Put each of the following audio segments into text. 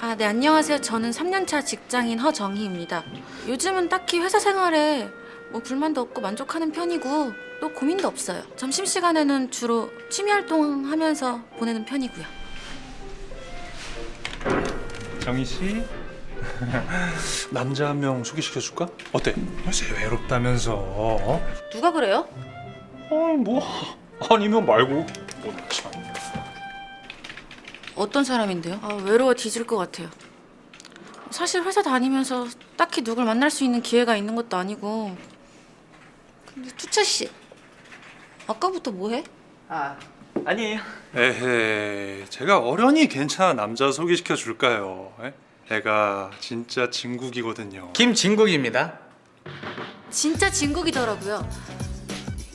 아, 네, 안녕하세요. 저는 3년차 직장인 허정희입니다. 요즘은 딱히 회사 생활에 뭐 불만도 없고 만족하는 편이고 또 고민도 없어요. 점심시간에는 주로 취미 활동하면서 보내는 편이고요. 정희 씨 남자 한 명 소개시켜 줄까? 어때? 요새 외롭다면서. 어? 누가 그래요? 아니 뭐 아니면 말고. 뭐, 참. 어떤 사람인데요? 아, 외로워 뒤질 것 같아요. 사실 회사 다니면서 딱히 누굴 만날 수 있는 기회가 있는 것도 아니고. 근데 투차 씨, 아까부터 뭐해? 아 아니에요. 에헤, 제가 어련히 괜찮은 남자 소개시켜 줄까요? 에? 애가 진짜 진국이거든요. 김진국입니다. 진짜 진국이더라고요.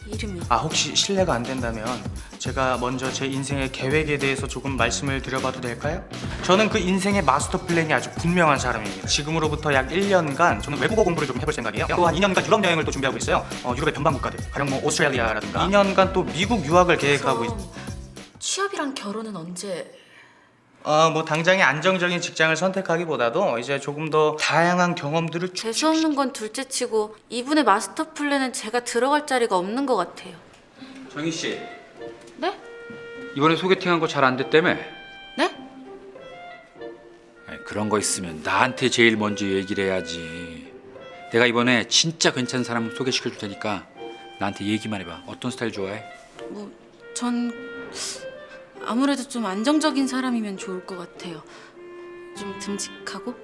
이름이. 아 혹시 실례가 안 된다면 제가 먼저 제 인생의 계획에 대해서 조금 말씀을 드려봐도 될까요? 저는 그 인생의 마스터 플랜이 아주 분명한 사람입니다. 지금으로부터 약 1년간 저는 외국어 공부를 좀 해볼 생각이에요. 또한 2년간 유럽 여행을 또 준비하고 있어요. 어, 유럽의 변방 국가들, 가령 뭐 오스트레일리아라든가 2년간 또 미국 유학을 계획하고 있. 취업이랑 결혼은 언제? 어뭐 당장의 안정적인 직장을 선택하기보다도 이제 조금 더 다양한 경험들을 쭉 재수 없는 건 둘째치고 이분의 마스터 플랜은 제가 들어갈 자리가 없는 것 같아요. 정희 씨 네? 이번에 소개팅한 거 잘 안 됐다며? 네? 아니, 그런 거 있으면 나한테 제일 먼저 얘기를 해야지. 내가 이번에 진짜 괜찮은 사람 소개시켜 줄 테니까 나한테 얘기만 해봐. 어떤 스타일 좋아해? 뭐 전 아무래도 좀 안정적인 사람이면 좋을 것 같아요. 좀 듬직하고.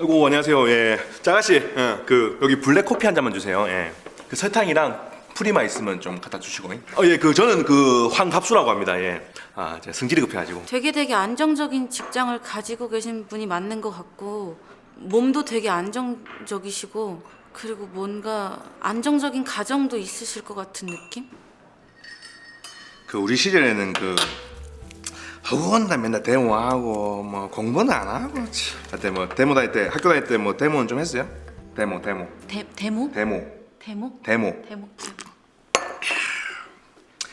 아이고 안녕하세요. 예, 짜가 씨, 예, 그 여기 블랙 커피 한 잔만 주세요. 예, 그 설탕이랑 프리마 있으면 좀 갖다 주시고. 어, 예, 그 저는 그 황갑수라고 합니다. 예, 아, 제가 승질이 급해가지고. 되게 되게 안정적인 직장을 가지고 계신 분이 맞는 것 같고 몸도 되게 안정적이시고 그리고 뭔가 안정적인 가정도 있으실 것 같은 느낌? 그 우리 시절에는 그 학원 다 맨날 데모하고 뭐 공부는 안 하고 참. 그때 뭐 데모 다닐 때 학교 다닐 때 뭐 데모는 좀 했어요? 데모, 데모, 데, 데모? 데모, 데모? 데모. 데모.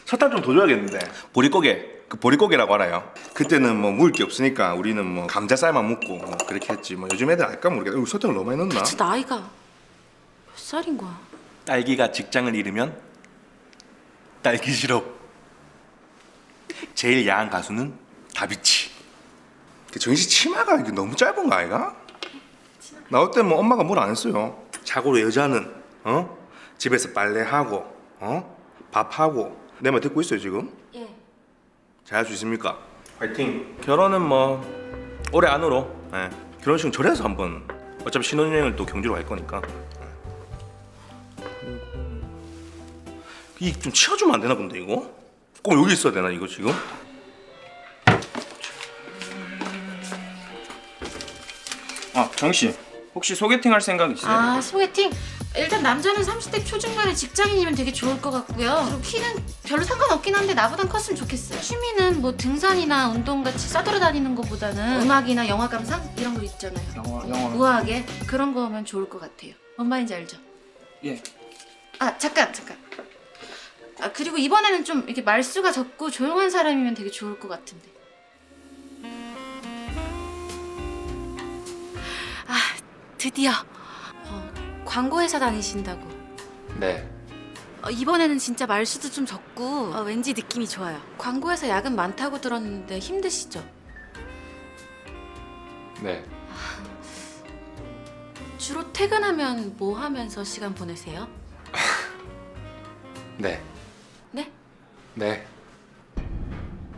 설탕 좀 더 줘야겠는데 보릿고개 그 보릿고개라고 알아요? 그때는 뭐 먹을 게 없으니까 우리는 뭐 감자쌀만 먹고 뭐 그렇게 했지 뭐 요즘 애들 알까 모르겠다 이거 설탕을 너무 많이 넣나? 대체 나이가 몇 살인 거야? 딸기가 직장을 잃으면 딸기 시럽 제일 야한 가수는 다비치 그 정시 치마가 이게 너무 짧은 거 아이가? 나올 때 뭐 엄마가 뭘 안 했어요 자고로 여자는 어? 집에서 빨래하고 어? 밥하고 내 말 듣고 있어요 지금? 예. 잘 할 수 있습니까? 화이팅 결혼은 뭐 올해 안으로 예. 결혼식은 절에서 한번 어차피 신혼여행을 또 경주로 갈 거니까 이 좀 치워주면 안 되나 근데 이거? 꼭 여기 있어야 되나 이거 지금? 아, 정희 씨. 혹시 소개팅 할 생각 있으세요? 아 소개팅? 일단 남자는 30대 초중반의 직장인이면 되게 좋을 것 같고요. 그리고 키는 별로 상관없긴 한데 나보단 컸으면 좋겠어요. 취미는 뭐 등산이나 운동 같이 싸돌아다니는 것보다는 음악이나 영화 감상 이런 거 있잖아요. 영화, 영화. 우아하게 그런 거면 좋을 것 같아요. 뭔 말인지 알죠? 예. 아 잠깐 잠깐. 아 그리고 이번에는 좀 이렇게 말수가 적고 조용한 사람이면 되게 좋을 것 같은데. 아 드디어 어, 광고 회사 다니신다고. 네. 어, 이번에는 진짜 말수도 좀 적고 어, 왠지 느낌이 좋아요. 광고 회사 야근 많다고 들었는데 힘드시죠? 네. 주로 퇴근하면 뭐 하면서 시간 보내세요? 네. 네? 네.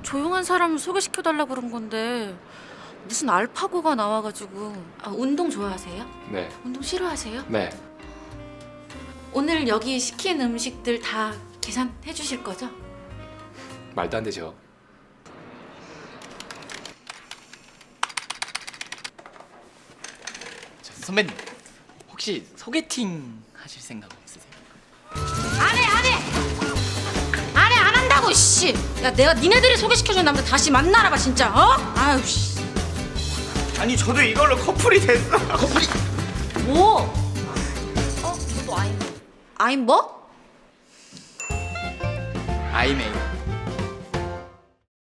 조용한 사람을 소개시켜 달라 그런 건데 무슨 알파고가 나와가지고 아, 운동 좋아하세요? 네. 운동 싫어하세요? 네. 오늘 여기 시킨 음식들 다 계산해 주실 거죠? 말도 안 되죠. 저 선배님 혹시 소개팅 하실 생각 없으세요? 안해 안해 안해 안 한다고 씨. 야 내가 니네들이 소개시켜준 남자 다시 만나라 봐 진짜 어? 아유 씨. 아니 저도 이걸로 커플이 됐어 뭐? 아임 뭐? 아이메이